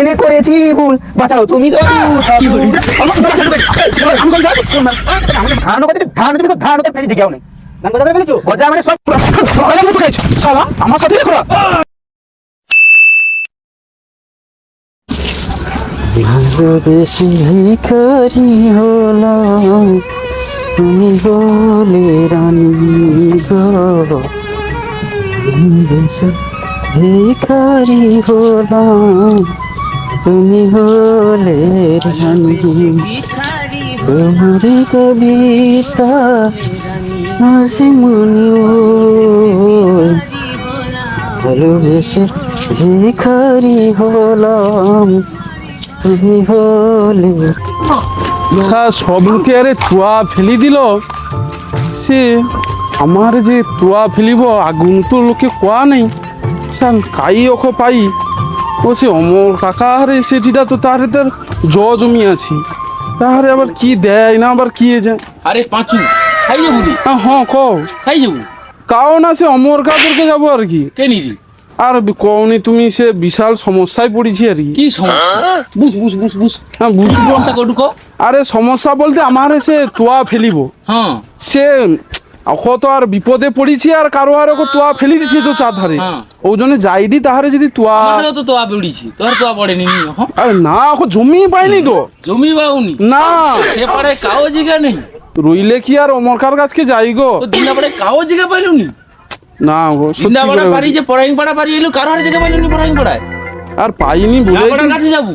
জেনে করেছি ভুল। বাঁচাও তুমি তো মানে আমার সাথে বেশি ভিখারি হলাম। তুমি বলে রানী ভিখারি হলাম। তুমি হলে তোমার কবিতা, হাসি ভালোবেসে ভিখারি হলাম। তুমি হলে স্যার সব আরে তুয়া ফেলি দিল। সে আমার যে তুয়া ফেলিব, আগুন তো লোকে কোয়া নেই। স্যার কাই ওখ পাই? সে অমর কাকা আরে সেটিটা তো তার তার জ জমি আছি। তাহারে আবার কি দেয় না আবার কি এ যায় আরে পাঁচু খাই যাব নি হ্যাঁ হ্যাঁ কও। খাই যাব কাও না সে অমর কাদেরকে যাব আর কি? কে নিরি আর কওনি তুমি সে বিশাল সমস্যায় পড়েছি আর কি। সমস্যা? বুঝ বুঝ বুঝ বুঝ। হ্যাঁ বুঝব সমস্যা কটু আরে সমস্যা বলতে আমার সে তোয়া ফেলিব। হ্যাঁ। সে তো আর বিপদে পড়েছি আর কারও আর তোয়া ফেলি দিছি তো চার ধারে হ্যাঁ। ওই জন্য যাইডি তাহারে যদি তোয়া তো তোয়া বেড়িছি তোর তোয়া পড়েনি আরে না ওকে জমি পাইনি তো। জমি বাউনি না। সে পাড়ে কাও জিগা নেই। রইলে কি আর অমরকার কাছকে যাই গো? দিনা পাড়ে কাও জিগা পাইলু নি? গো দিনা পাড়া করে পারি যে পড়াইং পাড়া পারি এলু কারও হারে জিগা পাইলু নি পড়াইং পাড়ায় আর পাইনি বলে কাছে যাব।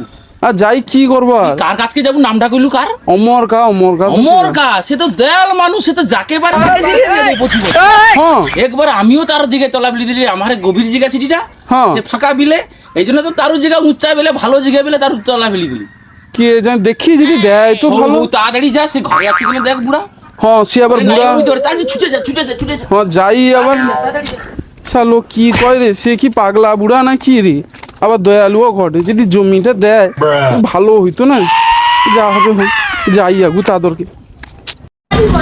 আর যাই কি করব কার কাছকে যাব? নামটা কইলু কার? অমর কা অমর কা অমর কা সে তো দয়াল মানুষ সে তো যাকে বছর। হ্যাঁ। একবার আমিও তার দিকে তলা বিলি দিলি আমার গভীর জিগা সিটিটা হ্যাঁ। সে ফাঁকা বিলে এই জন্য তো তারও জিগা উচ্চা বেলে ভালো জিগা বেলে তার তলা বিলি দিলি। কে জান দেখি যদি দেয় তো ভালো। তাড়াতাড়ি যা সে ঘরে আছে কিনা দেখ বুড়া। হ্যাঁ সে আবার বুড়া। ওই ধরে, তাড়াতাড়ি ছুটে যা ছুটে যা ছুটে যা। হ্যাঁ যাই আবার। শালো কি কয় রে? সে কি পাগলা বুড়া না কি রে? আবার দয়ালুও ঘটে যদি জমিটা দেয় ভালো হইতো না? যা হবে হোক যাই আগু তাদেরকে।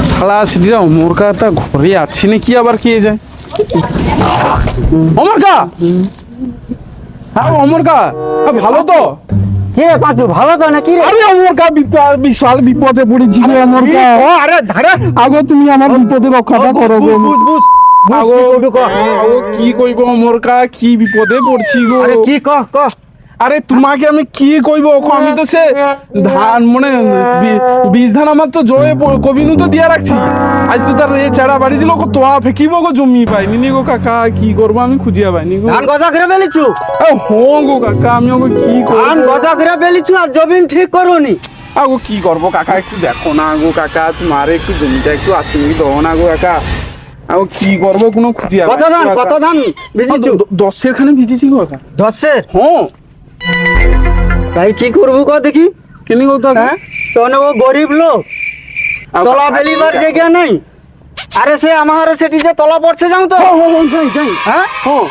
শালা সেটিরা অমর তা ঘরে আছে নাকি আবার কে যায়? অমর কা হ্যাঁ অমর কা হ্যাঁ, ভালো তো? কে পাঁচু ভালো তো নাকি আরে অমর কা বিপদ বিশাল বিপদে পড়েছি অমর কা ও আরে ধারে। আগো তুমি আমার বিপদে রক্ষাটা করো বুঝ বুঝ। আগো আগো কি কইব অমর কা? কি বিপদে পড়ছি গো? আরে কি তোমাকে আমি কি কইব আমি তো সে ধান মানে বীজ ধান আমার তো জয়ে কবিনু তো দিয়া রাখছি। আজ তো তার এ চেড়া বাড়ি ছিল গো তোয়া ফেকিব গো জমি পাইনি নি গো কাকা। কি করব আমি খুঁজিয়া পাইনি গো। ধান গজা করে বেলিছু এ, হো গো কাকা আমি ওকে কি ধান করব গজা করে বেলিছু আর জমিন ঠিক করুনি? আগো কি করব কাকা? একটু দেখো না গো কাকা। তোমার একটু জমিটা একটু আছে নাকি দাও না গো কাকা। কি করব কোনো খুঁজিয়া কত ধান কত ধান বেচিছু দশের খানে ভিজেছি কাকা দশের হ্যাঁ। তাই কি করব ক দেখি? কেনি কাকা হ্যাঁ? তোনে ও গরিব লোক। তলা বেলিবার জায়গা নাই। আরে সে আমার সেটি যে তলা পড়ছে যাও তো। হ্যাঁ, হ্যাঁ, যাই যাই। হ্যাঁ? হ্যাঁ।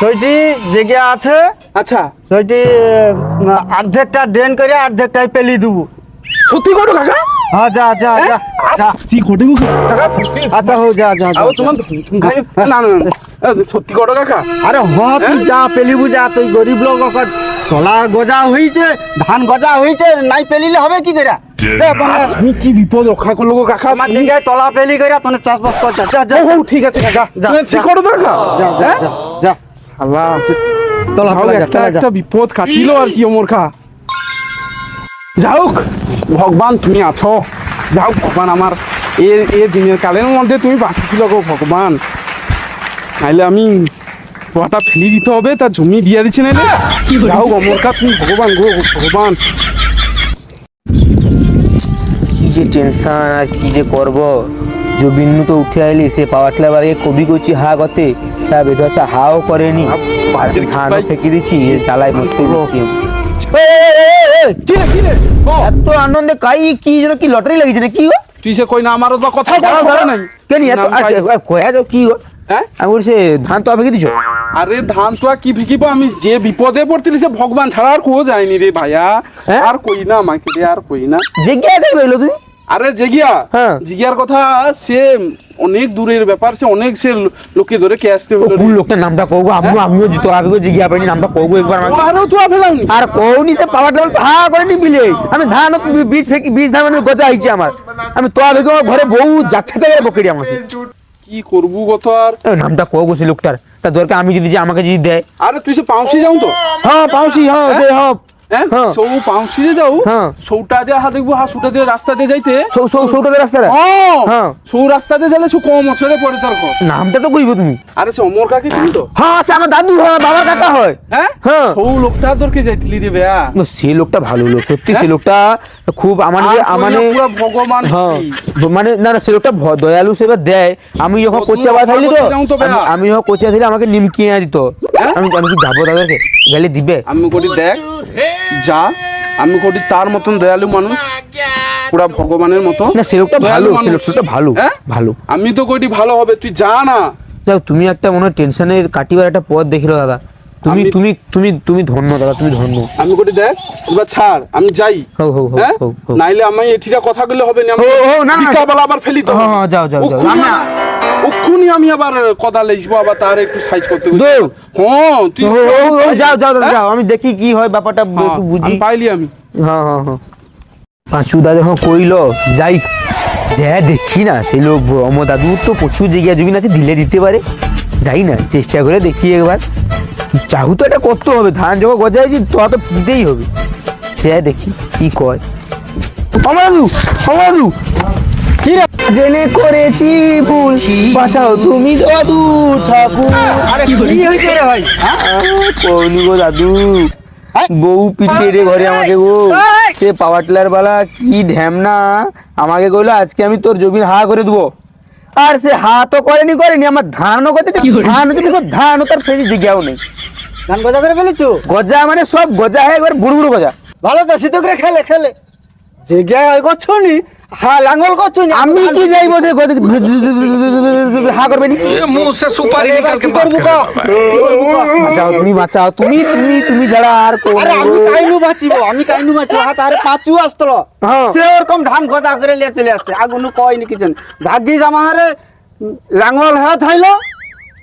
সেইটি জায়গা আছে। আচ্ছা। সেইটি অর্ধেকটা ড্রেন করে অর্ধেকটাই পেলি দেবো। সত্যি করো কাকা? হ্যাঁ যা যা যা যা। সত্যি ঘটে কাকা? সত্যি আচ্ছা হো যা যা যা। আও তোমার না না এ, সত্যি করো কাকা। আরে হ তুই যা পেলিবু যা তুই গরিব লোক তলা গজা হইছে ধান গজা হইছে নাই পেলিলে হবে কি করে? দে তোনে তুমি কি বিপদ রক্ষা করল গো কাকা? আমার জায়গায় তলা পেলি করে তোনে চাষবাস কর যা যা যা। ও, ও, ঠিক আছে কাকা যা, ঠিক করো কাকা। যা যা হ্যাঁ? যা যা। আল্লাহ তলা পেলা যা একটা পেলা যা। একটা বিপদ কাটিল আর কি ওমর খা। যাওক ভগবান তুমি আছো। যাও ভগবান আমার। এ এ দিনের কালের মধ্যে তুমি বাঁচিছিল গো ভগবান। নাইলে আমি ওটা ফেলি দিতে হবে তার জমি দিয়ে দিচ্ছে নাইলে। যাও অমর কা তুমি ভগবান গো ভগবান। কি যে টেনশন আর কি যে করব? জবিন্নু তো উঠে আইলি সে পাওয়ার টিলার কবি করছি হা গতে। তা বেধসা হাও করেনি। ধানও ফেঁকে দিছি এর জ্বালায় মরতে দিচ্ছি এত আনন্দে কাই কি যেন কি লটারি লাগিছে না কি গো? তুই সে কই না আমার বা কথা। নাই। কেন এত নাম কয়া যাও কি গো? হ্যাঁ? আমি বলছি ধান তো ফেঁকে দিছো? আরে ধান তো কি ফিকিব আমি যে বিপদে পড়তিলি সে ভগবান ছাড়া আর কো যায়নি রে ভাইয়া। হ্যাঁ? আর কই না আমাকে রে আর কই না। যে আগে রইল তুমি? আরে জিগিয়া হ্যাঁ। জিগিয়ার কথা সে অনেক দূরের ব্যাপার সে অনেক সে লোকে ধরে কে আসতে হলো কোন লোকটার নামটা কও গো আমিও আমিও তো আমিও জিজ্ঞাসা পাইনি নামটা কও গো একবার আমাকে। আরও তো ফেলাওনি। আর কৌনি সে পাওয়ার লেভেল হা করে নি বিলে। আমি ধান বীজ ফেকি বীজ ধান মানে গজা হইছে আমার। আমি তো আবে আমার ঘরে বউ যাচ্ছে থেকে বকেড়ি আমাকে। কি করব গত আর নামটা কও গো সে লোকটার। তা দরকার আমি যদি যে আমাকে যদি দেয়। আরে তুই সে পাউসি যাও তো। হ্যাঁ পাউসি হ্যাঁ দে হ্যাঁ? হ্যাঁ হ্যাঁ। সৌ পাউসি যে যাও হ্যাঁ। সৌটা দিয়ে হা দেখব হা সুটা দিয়ে রাস্তা দিয়ে যাইতে। সৌ সৌ সৌটা হ্যাঁ হ্যাঁ। সৌ রাস্তা দিয়ে গেলে সে কম পড়ে তার নামটা তো কইবো তুমি। আরে সে অমর কাকে চিনি তো? হ্যাঁ সে আমার দাদু হয় বাবার কাকা হয়। হ্যাঁ? হ্যাঁ। সৌ লোকটা দরকে যাইতিলি রে বেয়া। সে লোকটা ভালো লোক সত্যি সে লোকটা খুব আমার ভগবান হ্যাঁ। মানে না না সে লোকটা দয়ালু সেবা দেয়। আমি যখন কোচিয়া বা থাকলি তো। আমি- যখন কোচিয়া আমাকে নিমকি এনে দিত। হ্যাঁ? আমি আমি কি যাব তাদেরকে। গেলে দিবে। আমি কোটি দেখ যা আমি কোটি তার মতন দয়ালু মানুষ পুরা ভগবানের মতো না ভালো ভালো হ্যাঁ? ভালো। আমি তো কোটি ভালো হবে তুই যা না। যাও তুমি একটা মনে টেনশনের কাটিবার একটা পথ দেখিলো দাদা। তুমি তুমি তুমি তুমি ধন্য দাদা তুমি ধন্য। আমি কোটি দেখ এবার ছাড় আমি যাই। হো, হো, হো। নাইলে আমি কথা বললে হবে না হো, হো, না, না। বিকাবেলা আবার ফেলি তো। হ্যাঁ, হ্যাঁ, যাও, যাও, যাও। ওক্ষুনি আমি- আবার কদা লেসবো আবার তার একটু সাইজ করতে হবে। হ্যাঁ তুই যাও যাও যাও আমি দেখি কি হয় ব্যাপারটা হ্যাঁ, একটু বুঝি। পাইলি আমি। হ্যাঁ হ্যাঁ হ্যাঁ। পাঁচু দা যখন কইল যাই যা দেখি না সে লোক অমর দাদু তো প্রচুর জায়গা জমিন আছে দিলে দিতে পারে। যাই না চেষ্টা করে দেখি একবার। চাহু তো এটা করতে হবে ধান যখন গজাইছি তো তো দিতেই হবে। যা দেখি কি কয়। অমর দাদু অমর দাদু? জেনে করেছি ভুল। বাঁচাও তুমি দাদু ঠাকুর। আরে কি হয়েছে? রে ভাই? হ্যাঁ? কৌনি গো দাদু। বউ পিটে রে ঘরে আমাকে গো। সে পাওয়ার টিলার বালা কি ঢ্যামনা আমাকে কইলো আজকে আমি তোর জমির হা করে দেবো। আর সে হা তো করেনি করেনি। আমার ধানও করতে ধান বিকজ ধান তার ফেজি জিজ্ঞাও নেই। ধান গজা করে ফেলেছো? গজা মানে সব গজা হয় একবার বুড়ো বুড়ো গজা। ভালো তো করে খেলে খেলে। জেগে ওই করছনি হা লাঙ্গল করছনি আমি কি যাইব যে হা করবে নি মুসে সুপারি নিকাল কে করব কা বাঁচাও তুমি বাঁচাও তুমি তুমি তুমি যারা আর কো আরে আমি কাইনু বাঁচিব আমি কাইনু বাঁচিব হা তারে পাঁচু আসতল সে করে লিয়ে চলে আসে কিছেন লাঙ্গল হা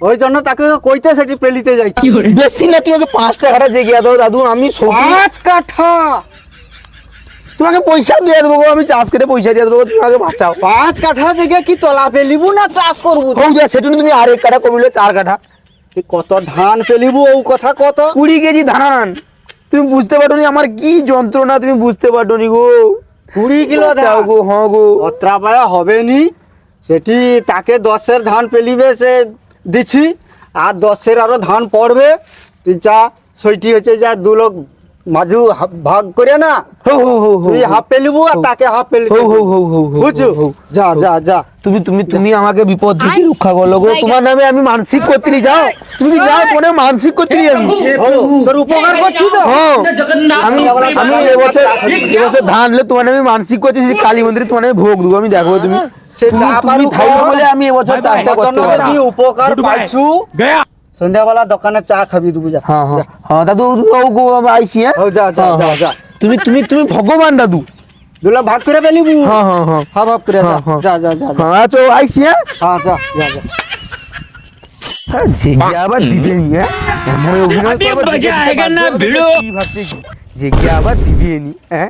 ওই জন্য তাকে কইতে সেটি পেলিতে যাইছি বেশি না তুমি পাঁচটা ঘাটা জেগিয়া দাও দাদু আমি পাঁচ কাঠা তোমাকে পয়সা দিয়ে দেবো গো, আমি চাষ করে পয়সা দিয়ে দেবো তোমাকে বাঁচাও। পাঁচ কাঠা জেগে কি তলা পেলিবু না চাষ করব? হোক যা সেটু তুমি আরেক কাঠা কমিলে চার কাঠা। কত ধান পেলিবু ও কথা কত? কুড়ি কেজি ধান। তুমি বুঝতে পারো নি আমার কি যন্ত্রণা তুমি বুঝতে পারো নি গো। কুড়ি কিলো বাঁচাও গো হ্যাঁ গো। অত্রা পায়া হবে নি সেটি তাকে দশের ধান পেলিবে সে দিছি আর দশের আরও ধান পড়বে। তুই যা সেইটি হচ্ছে যা দু লোক মাঝু ভাগ করে না তুই হাফ পেলিবু আর তাকে হাফ পেলি বুঝছ। যা যা যা। তুমি তুমি তুমি আমাকে বিপদ থেকে রক্ষা করল গো তোমার নামে আমি মানসিক করতে যাও। তুমি যাও নামে মানসিক করতে আমি। তোর উপকার করছি তো। হ্যাঁ। আমি আমি এবছর এবছর ধান হলে তোমার নামে মানসিক করছি কালী মন্দিরে তোমার নামে ভোগ দেবো আমি দেখব তুমি। সে তুমি কর। বলে আমি এবছর চাষটা করতে উপকার পাইছু? সন্ধ্যাবেলা দোকানে চা খাবি তুই যা হ্যাঁ, হ্যাঁ।, হ্যাঁ দাদু ও আইসি হ্যাঁ? হ্যাঁ? যা যা যা তুমি তুমি তুমি ভগবান দাদু। দুলা ভাগ করে পেলিবু হ্যাঁ হ্যাঁ হ্যাঁ। হ্যাঁ ভাগ করে যা যা যা হ্যাঁ আচ্ছা ও আইসি হ্যাঁ? হ্যাঁ যা যা যা। আবার দিবে হ্যাঁ? এমন আবার দিবে নি হ্যাঁ?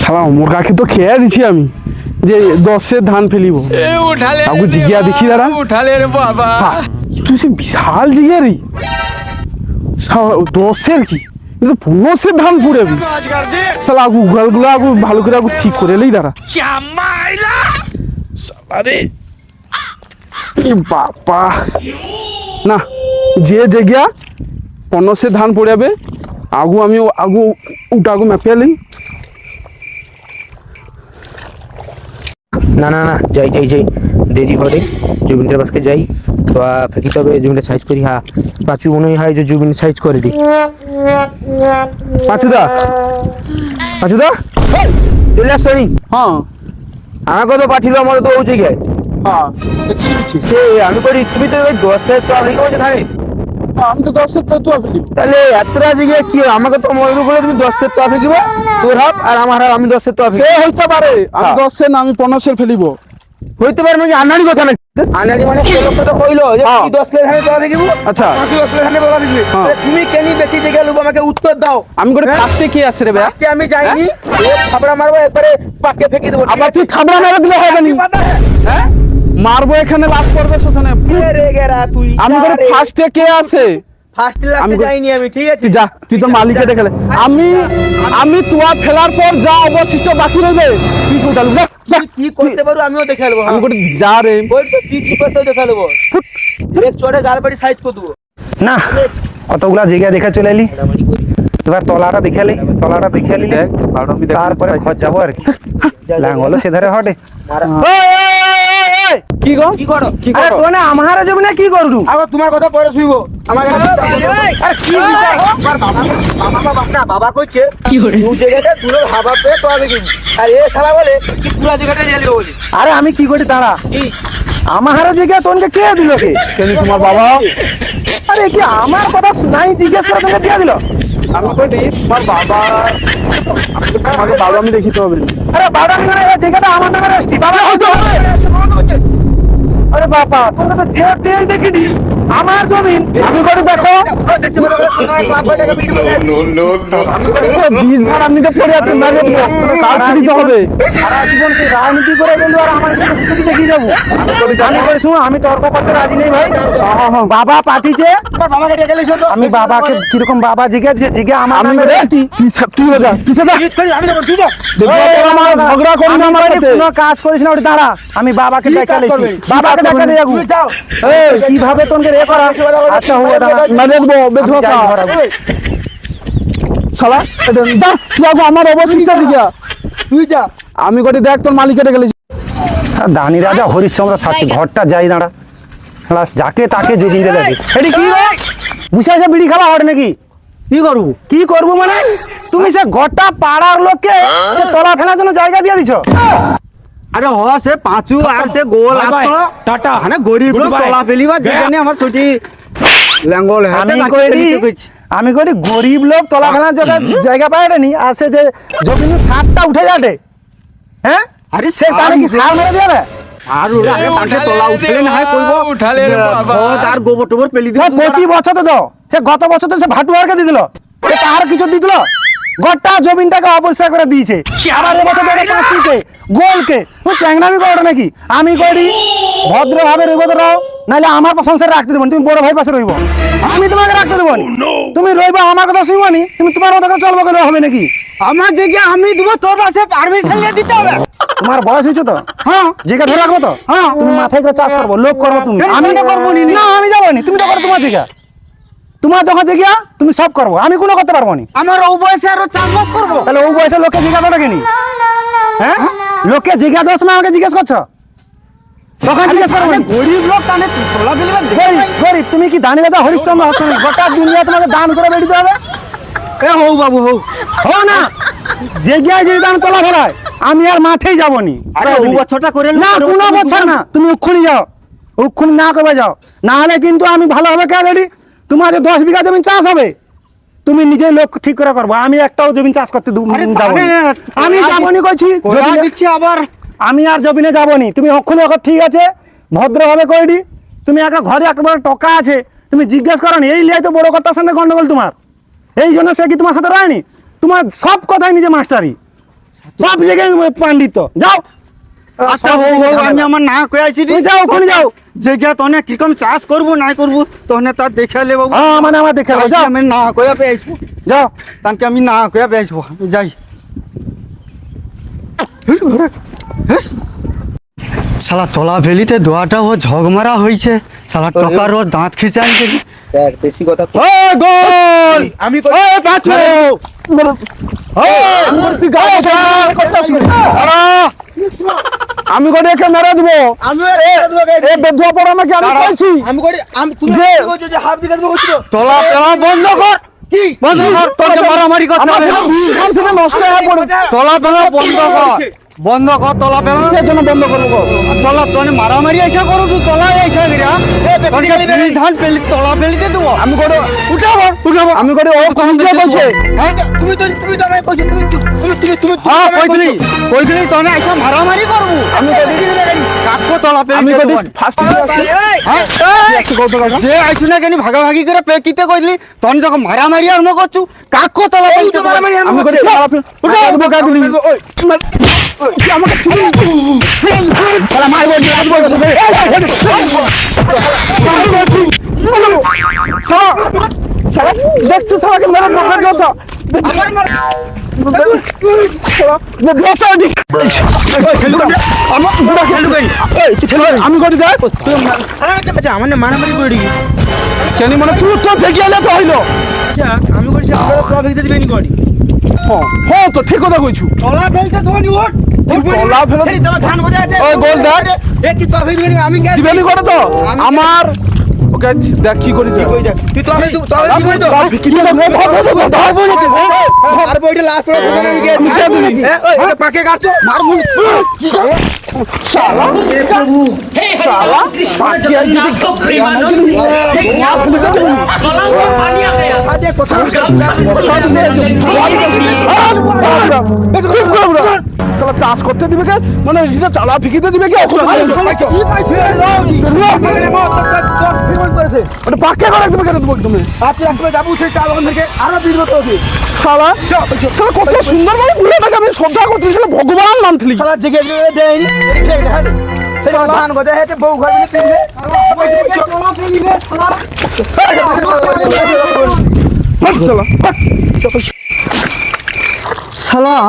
শালা ওমর কাকে তো খেয়ে দিছি আমি যে দশের ধান ফেলিব। উঠালে জিগিয়া দেখি দাঁড়া উঠালে বাবা। সে বিশাল জিগারি। দশের কি? কিন্তু পনেরো সে ধান পুড়াবি সালা আগু গুলো আগু ভালো করে আগু ঠিক করে এলেই দাঁড়া। সালারে না যে জেগিয়া গিয়া পনেরো সে ধান পড়াবে আগু আমি আগু উটা আগু মেপে না না না যাই যাই যাই দেরি হরে জুবিনটার বাসকে যাই। তো ফেকি তবে জুবিনটা সাইজ করি। হ্যাঁ পাঁচু মনে হয় যে জুবিন সাইজ করে দি পাঁচুদা পাঁচুদা চলে আসছো নি হ্যাঁ। আমাকে তো পাঠিল আমার তো ওই জায়গায়। হ্যাঁ? সে আমি করি তুমি তো ওই দশের তো আমি কেমন ধানে আমি তো দশের তো তুয়া ফেলিব। তাহলে এতটা জায়গায় কি হয়? আমাকে তো মনে করে তুমি দশের তো ফেকিব তোর হাফ আর আমার হাফ আমি দশের তো সে হইতে পারে আমি হ্যাঁ। দশের না আমি পনেরোশের ফেলিব। হইতে পারে কথা নাকি? আনাড়ি মানে সে তো কইলো যে। তুই দশ কিলো ধানে তোলা ফেকিব আচ্ছা। ধানে তোলা ফেকিবি হ্যাঁ। তুমি কেন বেশি জায়গায় লোক আমাকে উত্তর দাও। আমি করে হ্যাঁ? কি আছে রে ভাই? আমি যাইনি। ও থাবড়া মারবো একবারে পাকে ফেকে দেবো আবার তুই থাবড়া মেরে দিলে হবে নি। হ্যাঁ? মারবো এখানে লাশ পড়বে সেখানে তুই? আমি করে ফার্স্টে কে আছে? ফার্স্ট আমি যাইনি আমি ঠিক আছে? যা তুই তোর মালিকে দেখে নে। আমি আমি তুয়া ফেলার পর যা অবশিষ্ট বাকি রইবে তুই উঠালু যা যা। কি করতে পারো আমিও দেখে নেব আমি করে যা রে। ওই তো তুই কি করতে দেখে নেব এক চড়ে গাল বাড়ি সাইজ করে দেবো। না কতগুলা জায়গা দেখে চলে এলি? এবার তলাটা দেখে এলি তলাটা দেখে তারপরে ঘর যাব আর কি। লাঙ্গল সেধারে হটে। কি গো? কি করো? কি আরে করো? তো না আমার যাবি না কি করু আবার তোমার কথা পরে শুইবো। আমার কি বিচার? আমার বাবা বাবা বাবা বাবা কইছে কি করে? দু জায়গাতে দুটো হাবা পেয়ে তো আমি। আর এ শালা বলে কি পুরা জায়গাটা জেলে বলে। আরে আমি কি করি তারা কি? আমার জায়গা তোনকে কে দিল কে? কেন তোমার বাবা? আরে কি আমার কথা শুনাই জিজ্ঞেস করে তোকে দিয়ে দিল? আমি কই তোমার বাবা তোমাকে বাবা আমি দেখিতে হবে। আরে বাবা এই জায়গাটা আমার নামে রেস্টি বাবা হয়তো আরে বাবা তোমরা তো যে দেখিনি? আমার জমিন। আমি করে দেখো। বীজ আপনি তো পড়ে আছেন না দিতে হবে সারা জীবন রাজনীতি করে গেল আর আমার দেখি যাব আমি আমি তর্ক করতে রাজি নেই ভাই। বাবা পাঠিয়েছে। আমি বাবাকে কীরকম বাবা জিজ্ঞে আমার আমি তুই যা পিছে ঝগড়া না আমার কোনো কাজ করিস না ওটা দাঁড়া। আমি বাবাকে ডেকে বাবাকে ডেকে দিয়ে যাব কীভাবে তোকে আচ্ছা হুয়া আমি যাই শালা এটা যা আমার অবশিষ্ট দিকে তুই যা। আমি করে দেখ তোর মালিকে ডেকে গেছি দানি রাজা হরিশ্চন্দ্র ছাড়ছে ঘরটা যাই দাঁড়া। যাকে তাকে জুবিনতে দেখে এটি কি বুঝে আছে বিড়ি খাওয়া হট নাকি? কি করব? কি করব মানে? তুমি সে ঘরটা পাড়ার লোককে যে তলা ফেলার জন্য জায়গা দিয়ে দিছ। আরে হ সে পাঁচু আর সে গোল আসতো। টাটা। মানে গরিব লোক তলা ফেলিবা যেখানে আমার ছুটি। ল্যাঙ্গল আমি করি আমি করি গরিব লোক তলা ফেলার জন্য জায়গা পায় নি আর সে যে জমিন সারটা উঠে যাবে হ্যাঁ? আরে সে তাহলে কি সার মেরে দেবে? আর ওরা আগে তাকে তলা উঠলে না হয় কইবো। উঠালে আর গোবর টোবর পেলি দিব ও প্রতি বছর তো দাও সে গত বছর তো সে ভাটুয়ারকে দিয়ে দিল। এ তার কিছু দিয়ে দিল? গোটা জমিনটাকে অপরিষ্কার করে দিয়েছে। আবার এবছর এটা কাটছে গোলকে। ও চ্যাংরামি করো নাকি? আমি করি। ভদ্রভাবে রইব তো রাও। নাহলে আমার সংসারে রাখতে দেবো তুমি বড় ভাই পাশে রইব। আমি তোমাকে রাখতে দেবো না। তুমি রইব আমার কথা শুনব নি। তুমি তোমার মতো করে চলবো কেন? হবে নাকি? আমার দিকে আমি দিব তোর পাশে পারমিশন নিয়ে দিতে হবে। তোমার বয়স হয়েছে তো? হ্যাঁ। জিগা ধরে রাখব তো? হ্যাঁ। তুমি মাথায় করে চাষ করব লোক করব তুমি। আমি করব নি? না। আমি যাব নি। তুমি তো করো তোমার জিগা তোমার যখন জিজ্ঞা তুমি সব করব। আমি কোনো করতে পারব নি। আমার ও বয়সে আরও চাষবাস করব? তাহলে ও বয়সে লোকে জিজ্ঞাসা করে কেনি? হ্যাঁ? লোককে জিজ্ঞাসা সময় আমাকে জিজ্ঞেস করছ? তখন জিজ্ঞেস করব? গরিব লোক তাহলে গরিব গরিব তুমি কি দানি রাজা হরিশ্চন্দ্র হচ্ছ? গোটা দুনিয়া তোমাকে দান করে বেরিয়ে হবে? এ হৌ বাবু হৌ হো না। যে গিয়ে যদি দান তোলা ফেলায় আমি আর মাঠেই যাব নি। আরে ও বছরটা করে না কোনো বছর না। তুমি উক্ষুনি যাও। উক্ষুনি না করবে যাও। না হলে কিন্তু আমি ভালোভাবে কে রেডি তোমার যে দশ বিঘা জমি চাষ হবে তুমি নিজে লোক ঠিক করে করব। আমি একটাও জমি চাষ করতে দু- আরে যাব না। আমি যাবনি কইছি আবার আমি আর জমিনে যাবনি তুমি অক্ষণে এখন ঠিক আছে ভদ্রভাবে কইডি। তুমি একটা ঘরে একবার টকা আছে তুমি জিজ্ঞেস করো এই লিয়াই তো বড় কর্তার সাথে গন্ডগোল তোমার। এই জন্য সে কি তোমার সাথে রয়নি তোমার সব কথাই নিজে মাস্টারি। সব জায়গায় পাণ্ডিত্য। যাও। আচ্ছা আমি আমার না কয়ে যাও, ওখানে যাও। যে গিয়া তনে কীরকম চাষ করব নাই করব তনে তার দেখে লে বাবু হ্যাঁ মানে আমার দেখে যাও। আমি না কয়া পেয়েছি যাও। তানকে আমি না কয়া পেয়েছি যাই। শালা তলা ভেলিতে দোয়াটা ও ঝগমারা হয়েছে শালা টকার ওর দাঁত খিচাই বেশি কথা ও গোল! আমি ও পাঁচু আমি করে একে মেরে দেবো। আমি। এ বেধুয়া পড়া আমাকে আমি। কইছি আমি করি আমি তুমি যে- যে হাফ দিকে দেবো কইছো তোলা তোলা বন্ধ কর। কি? বন্ধ কর তোকে মারামারি করতে আমার হবে। বীজ নষ্ট হয়ে পড়ে। তোলা তোলা বন্ধ কর। বন্ধ কর তলা পেল কিসের জন্য বন্ধ করব? তলা তোনে মারামারি আইসা করো তুই তলা গিরা পেলি ধান পেলি তলা পেলিতে দেবো। আমি করে উঠাবো উঠাবো আমি করে ও কমজোর বলছে। হ্যাঁ? তুমি তো তুমি তো আমায় কইছো তুমি তুমি তুমি তুমি হ্যাঁ কইছিলি। কইছিলি তোনে আইসা মারামারি করব। আমি কইছিলি আমি দেবো ফার্স্ট হ্যাঁ কত যে আইসু না কেন ভাগাভাগি করে পেকিতে কইলি তন যখন মারামারি আরম্ভ করছু কাকো তলা পেলিতে দেবো আমি করে উঠা দেবো কাজ আমাকে ছিড়ি শালা মারবো মারবো শালা দেখছ মেরে কথা আমি করে দেখ আমার না মারামারি করে কেন মানে তুই তো এলে তো হইল আমি আমরা তো দিবেনি করি হ্যাঁ হ্যাঁ তো ঠিক কথা কইছু তলা পেলিতে দেবো নি ওঠ তলা ফেলে এই তোমার ধান গজা আছে ওই গোল দেখ এ কি তো আমি দিবেনি করে তো আমার ওকে দেখ কি করি তুই তো আমি তো তো লাস্ট পড়া আমি মুখে হ্যাঁ, শালা। প্রভু হে শালা। বাকি আর যদি না তুমি তো পানি আদে কথা শালা চাষ করতে দিবে কে? মানে চালা তালা ফিকিতে দিবে কে? ওখানে কি ওটা। মানে পাকে করে দিবে কেন তুমি? তুমি আজকে একবার যাব সেই চাল থেকে। আরও বিরত শালা চল শালা কত সুন্দর ভাবে বুড়াটাকে আমি শ্রদ্ধা করতেছি শালা ভগবান মানতলি শালা জেগে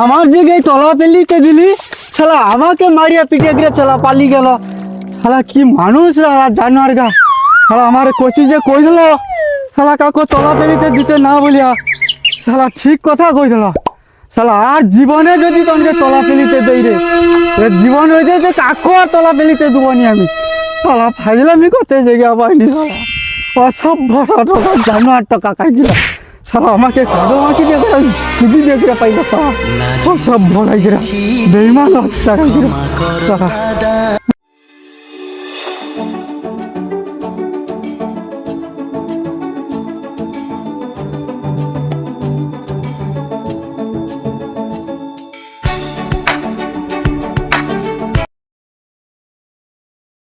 আমার জায়গায় তলা পেলিতে দিলি। শালা, আমাকে মারিয়া পিটিয়ে দিয়ে শালা পালি গেল। শালা, কি মানুষ রা জানোয়ার গা। আমার কোচি যে কই দিল কাকু তলা পেলিতে দিতে না বলিয়া। শালা, ঠিক কথা কই দিল শালা, আর জীবনে যদি তোমাকে তলা পেলিতে দেই রে জীবন হইতে যে কাকু আর তলা পেলিতে দেবনি আমি। শালা ফাইলামি করতে জায়গা পাইনি শালা। অসভ্য জানোয়ার টাকা কাকিরা শালা, আমাকে কাদো মাখি দিয়ে করে টিভি করে পাইলো শালা। অসভ্য কাকিরা বেইমান হচ্ছে শালা।